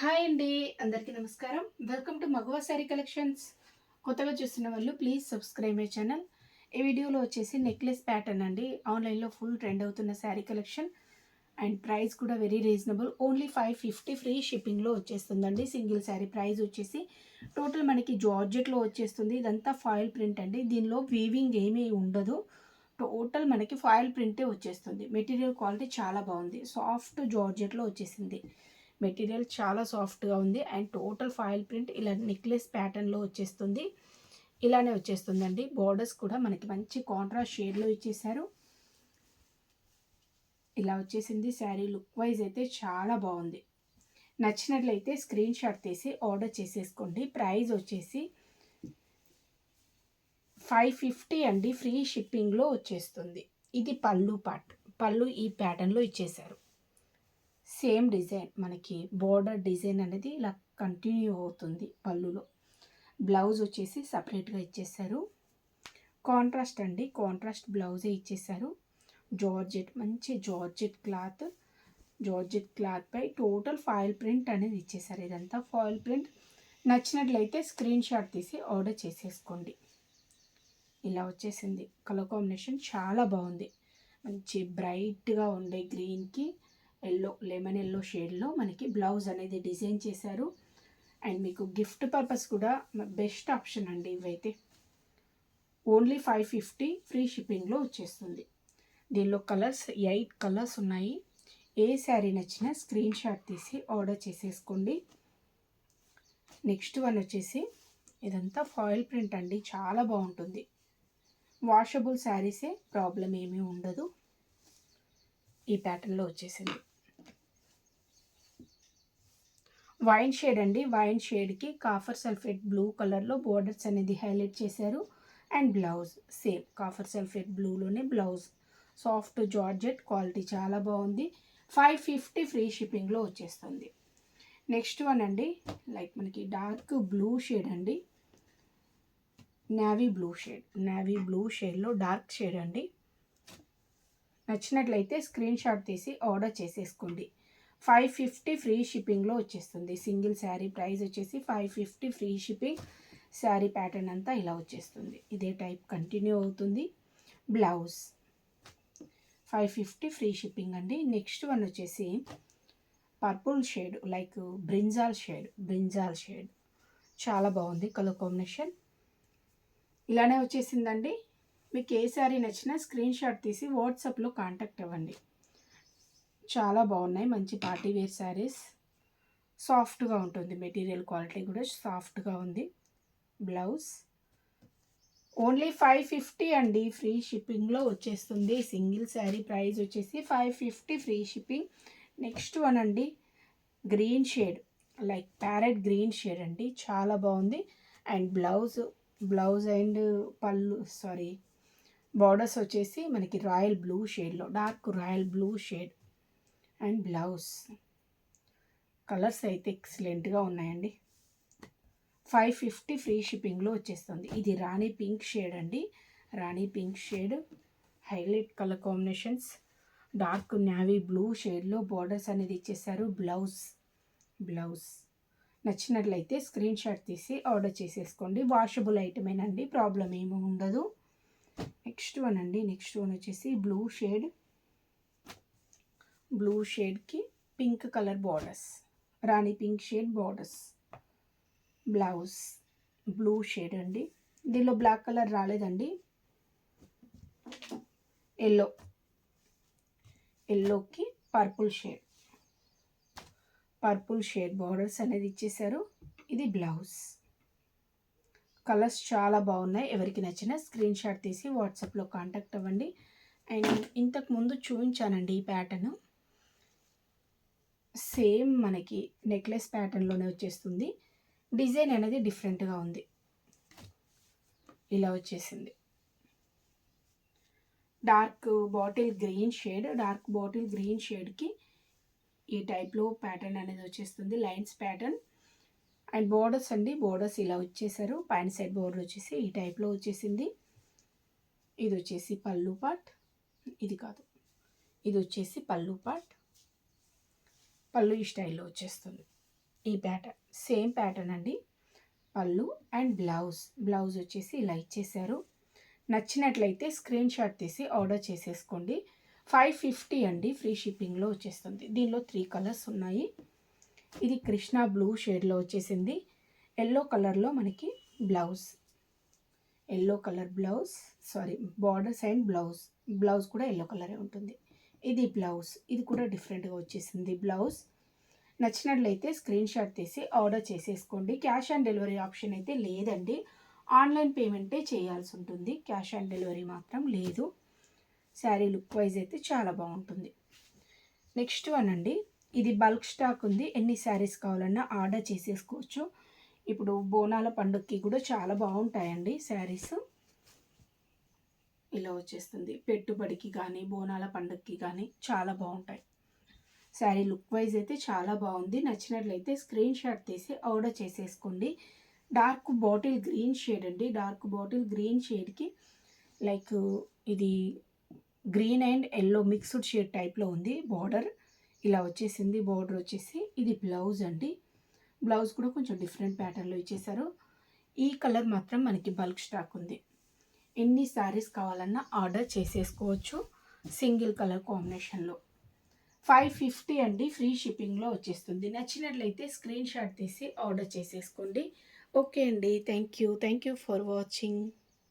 Hi అండి అందరికీ నమస్కారం. వెల్కమ్ టు మగవా శారీ కలెక్షన్స్ కొత్తగా చూస్తున్న వాళ్ళు ప్లీజ్ సబ్స్క్రైబ్ మై ఛానల్ ఈ వీడియోలో వచ్చేసి నెక్లెస్ ప్యాటర్న్ అండి. ఆన్లైన్లో ఫుల్ ట్రెండ్ అవుతున్న శారీ కలెక్షన్ అండ్ ప్రైస్ కూడా very reasonable only five fifty free షిప్పింగ్లో వచ్చేస్తుందండి. సింగిల్ శారీ ప్రైస్ వచ్చేసి టోటల్ మనకి జార్జెట్లో వచ్చేస్తుంది. ఇదంతా ఫాయిల్ ప్రింట్ అండి. దీనిలో వీవింగ్ ఏమీ ఉండదు. టోటల్ మనకి ఫాయిల్ ప్రింటే వచ్చేస్తుంది. మెటీరియల్ క్వాలిటీ చాలా బాగుంది. సాఫ్ట్ జార్జెట్లో వచ్చేసింది. మెటీరియల్ చాలా సాఫ్ట్గా ఉంది. అండ్ టోటల్ ఫాయిల్ ప్రింట్ ఇలా నెక్లెస్ ప్యాటర్న్లో వచ్చేస్తుంది. ఇలానే వచ్చేస్తుందండి. బార్డర్స్ కూడా మనకి మంచి కాంట్రాస్ట్ షేడ్లో ఇచ్చేసారు ఇలా వచ్చేసింది శారీ లుక్ వైజ్ అయితే చాలా బాగుంది. నచ్చినట్లయితే స్క్రీన్ షాట్ తీసి ఆర్డర్ చేసేసుకోండి. ప్రైస్ వచ్చేసి ఫైవ్ ఫిఫ్టీ అండి. ఫ్రీ షిప్పింగ్లో వచ్చేస్తుంది. ఇది పళ్ళు పాట్ పళ్ళు ఈ ప్యాటర్న్లో ఇచ్చేశారు. సేమ్ డిజైన్ మనకి బోర్డర్ డిజైన్ అనేది ఇలా కంటిన్యూ అవుతుంది పళ్ళులో. బ్లౌజ్ వచ్చేసి సపరేట్గా ఇచ్చేసారు. కాంట్రాస్ట్ అండి కాంట్రాస్ట్ బ్లౌజే ఇచ్చేసారు. జార్జెట్ మంచి జార్జెట్ క్లాత్ జార్జెట్ క్లాత్ పై టోటల్ ఫాయిల్ ప్రింట్ అనేది ఇచ్చేసారు ఇదంతా. ఫాయిల్ ప్రింట్ నచ్చినట్లయితే స్క్రీన్ షాట్ తీసి ఆర్డర్ చేసేసుకోండి. ఇలా వచ్చేసింది. కలర్ కాంబినేషన్ చాలా బాగుంది. మంచి బ్రైట్గా ఉండే గ్రీన్కి ఎల్లో లెమన్ ఎల్లో షేడ్లో మనకి బ్లౌజ్ అనేది డిజైన్ చేశారు. అండ్ మీకు గిఫ్ట్ పర్పస్ కూడా బెస్ట్ ఆప్షన్ అండి ఇవైతే. ఓన్లీ ఫైవ్ ఫిఫ్టీ ఫ్రీ షిప్పింగ్లో వచ్చేస్తుంది. దీనిలో కలర్స్ ఎయిట్ కలర్స్ ఉన్నాయి. ఏ శారీ నచ్చినా స్క్రీన్ షాట్ తీసి ఆర్డర్ చేసేసుకోండి. నెక్స్ట్ వన్ వచ్చేసి ఇదంతా ఫాయిల్ ప్రింట్ అండి చాలా బాగుంటుంది. వాషబుల్ శారీసే ప్రాబ్లం ఏమీ ఉండదు. ఈ ప్యాటర్న్లో వచ్చేసింది. వైన్ షేడ్ అండి. వైన్ షేడ్కి కాఫర్ సల్ఫేట్ బ్లూ కలర్లో బోర్డర్స్ అనేది హైలైట్ చేశారు. And blouse same copper sulphate బ్లూలోనే blouse. Soft georgette quality చాలా బాగుంది. ఫైవ్ ఫిఫ్టీ ఫ్రీ షిప్పింగ్లో వచ్చేస్తుంది. నెక్స్ట్ వన్ అండి. లైక్ మనకి డార్క్ బ్లూ షేడ్ అండి. Navy blue shade. Navy blue షేడ్లో డార్క్ షేడ్ అండి. నచ్చినట్లయితే స్క్రీన్ షాట్ తీసి ఆర్డర్ చేసేసుకోండి. ఫైవ్ ఫిఫ్టీ ఫ్రీ షిప్పింగ్లో వచ్చేస్తుంది. సింగిల్ శారీ ప్రైస్ వచ్చేసి five fifty free shipping. Sari pattern అంతా ఇలా వచ్చేస్తుంది. ఇదే టైప్ కంటిన్యూ అవుతుంది. Blouse five fifty free shipping అండి. నెక్స్ట్ వన్ వచ్చేసి purple shade like brinjal shade brinjal shade. చాలా బాగుంది కలర్ కాంబినేషన్. ఇలానే వచ్చేసిందండి. మీకు ఏ శారీ నచ్చినా స్క్రీన్ షాట్ తీసి వాట్సాప్లో కాంటాక్ట్ అవ్వండి. చాలా బాగున్నాయి. మంచి పార్టీ వేర్ శారీస్. సాఫ్ట్గా ఉంటుంది. మెటీరియల్ క్వాలిటీ కూడా సాఫ్ట్గా ఉంది. బ్లౌజ్. ఓన్లీ ఫైవ్ ఫిఫ్టీ అండి. ఫ్రీ షిప్పింగ్లో వచ్చేస్తుంది. సింగిల్ శారీ ప్రైస్ వచ్చేసి five fifty free shipping. Next one అండి. Green shade. Like parrot green shade అండి. చాలా బాగుంది. అండ్ బ్లౌజ్ బ్లౌజ్ అండ్ పళ్ళు సారీ బార్డర్స్ వచ్చేసి మనకి రాయల్ బ్లూ షేడ్లో dark royal blue shade. And blouse. Colours అయితే ఎక్సలెంట్గా ఉన్నాయండి. ఫైవ్ ఫిఫ్టీ ఫ్రీ షిప్పింగ్లో వచ్చేస్తుంది. ఇది రాణి పింక్ షేడ్ అండి. Rani pink shade. Highlight colour combinations. Dark navy blue షేడ్లో బార్డర్స్ అనేది ఇచ్చేసారు. బ్లౌజ్. బ్లౌజ్. నచ్చినట్లయితే స్క్రీన్ షాట్ తీసి ఆర్డర్ చేసేసుకోండి. వాషబుల్ ఐటమేనండి. ప్రాబ్లం ఏమి ఉండదు. నెక్స్ట్ వన్ అండి. నెక్స్ట్ వన్ వచ్చేసి blue shade. Blue షేడ్కి pink colour borders. Rani pink shade borders. Blouse blue shade అండి. దీనిలో బ్లాక్ కలర్ రాలేదండి. ఎల్లో. ఎల్లోకి purple shade. Purple shade borders అనేది ఇచ్చేసారు ఇది బ్లౌజ్. కలర్స్ చాలా బాగున్నాయి. ఎవరికి నచ్చిన స్క్రీన్ షాట్ తీసి వాట్సాప్లో కాంటాక్ట్ అవ్వండి. అండ్ ఇంతకు ముందు చూపించానండి ఈ ప్యాటర్ను. సేమ్ మనకి నెక్లెస్ ప్యాటర్న్లోనే వచ్చేస్తుంది. డిజైన్ అనేది డిఫరెంట్గా ఉంది. ఇలా వచ్చేసింది. Dark bottle green shade. Dark bottle green షేడ్కి ఈ టైప్లో ప్యాటర్న్ అనేది వచ్చేస్తుంది. Lines pattern. అండ్ బోర్డర్స్ అండి. బోర్డర్స్ ఇలా వచ్చేసారు. పైన సైడ్ బోర్డర్ వచ్చేసి ఈ టైప్లో వచ్చేసింది. ఇది వచ్చేసి పళ్ళు పాట్ ఇది కాదు. ఇది వచ్చేసి పళ్ళు పాట్ పళ్ళు ఈ స్టైల్లో వచ్చేస్తుంది. ఈ ప్యాటర్న్ సేమ్ ప్యాటర్న్ అండి. పళ్ళు అండ్ బ్లౌజ్ బ్లౌజ్ వచ్చేసి ఇలా ఇచ్చేసారు. నచ్చినట్లయితే స్క్రీన్ షాట్ తీసి ఆర్డర్ చేసేసుకోండి. ఫైవ్ ఫిఫ్టీ అండి ఫ్రీ షిప్పింగ్లో వచ్చేస్తుంది. దీనిలో త్రీ కలర్స్ ఉన్నాయి. ఇది కృష్ణ బ్లూ షేడ్లో వచ్చేసింది. ఎల్లో కలర్లో మనకి blouse. Yellow colour blouse sari borders and blouse. Blouse కూడా ఎల్లో కలరే ఉంటుంది. ఇది బ్లౌజ్. ఇది కూడా డిఫరెంట్గా వచ్చేసింది బ్లౌజ్. నచ్చినట్లయితే స్క్రీన్ షాట్ తీసి ఆర్డర్ చేసేసుకోండి. క్యాష్ ఆన్ డెలివరీ ఆప్షన్ అయితే లేదండి. ఆన్లైన్ పేమెంటే చేయాల్సి ఉంటుంది. క్యాష్ ఆన్ డెలివరీ మాత్రం లేదు. శారీ లుక్ వైజ్ అయితే చాలా బాగుంటుంది. నెక్స్ట్ వన్ అండి. ఇది బల్క్ స్టాక్ ఉంది. ఎన్ని శారీస్ కావాలన్నా ఆర్డర్ చేసేసుకోవచ్చు. ఇప్పుడు బోనాల పండుగకి కూడా చాలా బాగుంటాయండి శారీస్. ఇలా వచ్చేస్తుంది. పెట్టుబడికి కానీ బోనాల పండుగకి కానీ చాలా బాగుంటాయి. శారీ లుక్ వైజ్ అయితే చాలా బాగుంది. నచ్చినట్లయితే స్క్రీన్ షాట్ తీసి ఆర్డర్ చేసేసుకోండి. డార్క్ బాటిల్ గ్రీన్ షేడ్ అండి. డార్క్ బాటిల్ గ్రీన్ షేడ్కి లైక్ ఇది green and yellow mixed shade టైప్లో ఉంది. బార్డర్ ఇలా వచ్చేసింది. బార్డర్ వచ్చేసి ఇది బ్లౌజ్ అండి. బ్లౌజ్ కూడా కొంచెం డిఫరెంట్ ప్యాటర్న్లో ఇచ్చేసారు ఈ కలర్ మాత్రం మనకి బల్క్ స్టాక్ ఉంది. ఎన్ని శారీస్ కావాలన్నా ఆర్డర్ చేసేసుకోవచ్చు సింగిల్ కలర్ కాంబినేషన్లో. ఫైవ్ ఫిఫ్టీ అండి ఫ్రీ షిప్పింగ్లో వచ్చేస్తుంది. నచ్చినట్లయితే స్క్రీన్ షాట్ తీసి ఆర్డర్ చేసేసుకోండి. ఓకే అండి thank you. Thank you for watching.